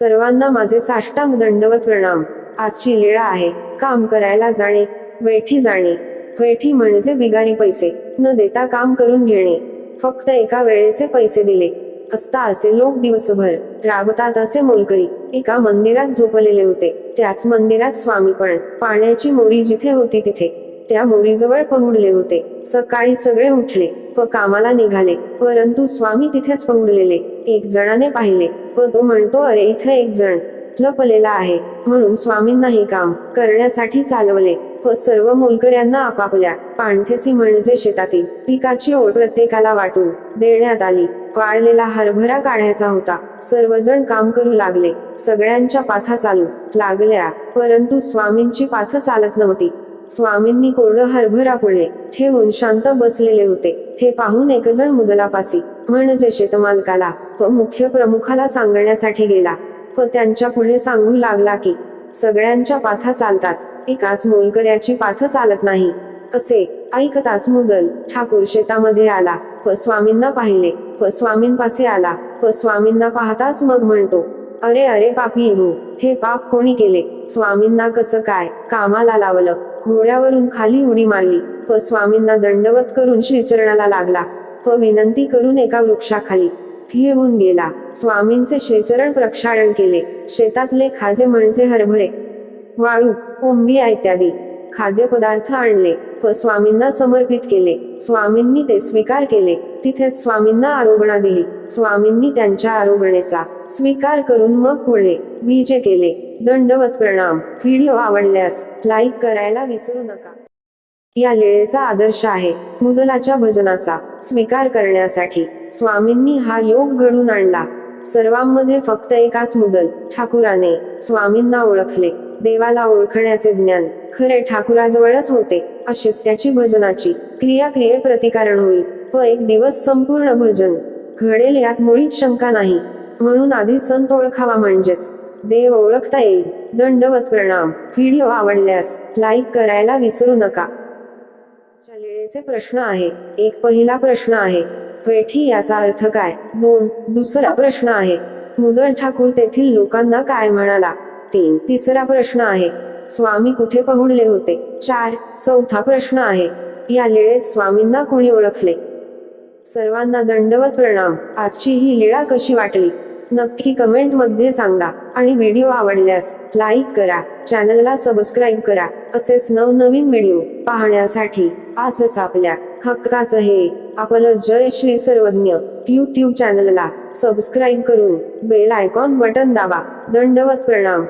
सर्वांना माझे साष्टांग दंडवत प्रणाम. आजची लीळा आहे. काम करायला जाणे. वेठी जाणे. वेठी म्हणजे बिगारी पैसे. न देता काम करून घेणे. फक्त एका वेळेचे पैसे दिले. असता असे लोक दिवसभर राबतात असे मोलकरी. एका मंदिरात झोपलेले होते. त्याच मंदिरात स्वामी पण. पाण्याची मोरी जिथे होती तिथे. त्या मोरीजवळ पहुडले होते. सकाळी सगळे उठले व कामाला निघाले. परंतु स्वामी तिथेच पहुडलेले. एक जणाने पाहिले व तो म्हणतो अरे इथं एक जण लपलेला आहे. म्हणून स्वामींनाही काम करण्यासाठी चालवले व सर्व मोलकऱ्यांना आपापल्या पाणथेसी म्हणजे शेतातील पिकाची ओळ प्रत्येकाला वाटून देण्यात आली. वाळलेला हरभरा काढायचा होता. सर्वजण काम करू लागले. सगळ्यांच्या पाथा चालू लागल्या परंतु स्वामींची पाथ चालत नव्हती. स्वामींनी कोरडं हरभरा पुढे ठेवून शांत बसलेले होते. हे पाहून एकजण मुदलापासी म्हणजे शेतमालकाला व मुख्य प्रमुखाला सांगण्यासाठी गेला. व त्यांच्या पुढे सांगू लागला की सगळ्यांच्या पाथा चालतात. एकाच मोलकऱ्याची पाथ चालत नाही. असे ऐकताच मुदल ठाकूर शेतामध्ये आला व स्वामींना पाहिले. व स्वामींपासे आला. व स्वामींना पाहताच मग म्हणतो अरे अरे पापी हो. हे पाप कोणी केले? स्वामींना कसं काय? कामाला लावलं. घोड्यावरून खाली उडी मारली. प स्वामींना दंडवत करून श्रीचरणाला लागला. व विनंती करून एका वृक्षाखाली घेऊन गेला. स्वामींचे श्रीचरण प्रक्षाळन केले. शेतातले खाजे म्हणजे हरभरे वाळू कोंबी इत्यादी खाद्यपदार्थ आणले. स्वामींना समर्पित केले. स्वामींनी ते स्वीकार केले. तिथेच स्वामींना आरोगणा दिली. स्वामींनी त्यांच्या आरोगणेचा स्वीकार करून मग पुढे बीजे केले. दंडवत प्रणाम. व्हिडिओ आवडल्यास लाईक करायला विसरू नका. या लीळेचा आदर्श आहे. मुदलाच्या भजनाचा स्वीकार करण्यासाठी स्वामींनी हा योग घडून आणला. सर्वांमध्ये फक्त एकाच मुदल ठाकुराने स्वामींना ओळखले. देवाला ओळखण्याचे ज्ञान खरे ठाकुराजवळच होते अशीच त्याची भजनाची क्रिया क्रिये प्रतिकारण होईल व एक दिवस संपूर्ण भजन घडेल यात मुळीच शंका नाही. म्हणून आधी संत ओळखावा म्हणजेच देव ओळखता येईल. दंडवत प्रणाम. व्हिडिओ आवडल्यास लाईक करायला विसरू नका. लीळेचे प्रश्न आहे. एक पहिला प्रश्न आहे. पेठी याचा अर्थ काय? दोन. दुसरा प्रश्न आहे. मुदल ठाकूर तेथील लोकांना काय म्हणाला? तीन तिसरा प्रश्न आहे. स्वामी कुठे पहुडले होते? चार चौथा प्रश्न आहे. या लीळेत स्वामींना कोणी ओळखले? सर्वांना दंडवत प्रणाम. आजची ही लीळा कशी वाटली? नक्की कमेंटमध्ये सांगा. आणि व्हिडिओ आवडल्यास लाईक करा. चॅनलला सबस्क्राईब करा. असेच नवनवीन व्हिडिओ पाहण्यासाठी आजच आपल्या हक्काचं हे आपलं जय श्री सर्वज्ञ युट्यूब चॅनलला सबस्क्राईब करून बेल आयकॉन बटन दाबा. दंडवत प्रणाम.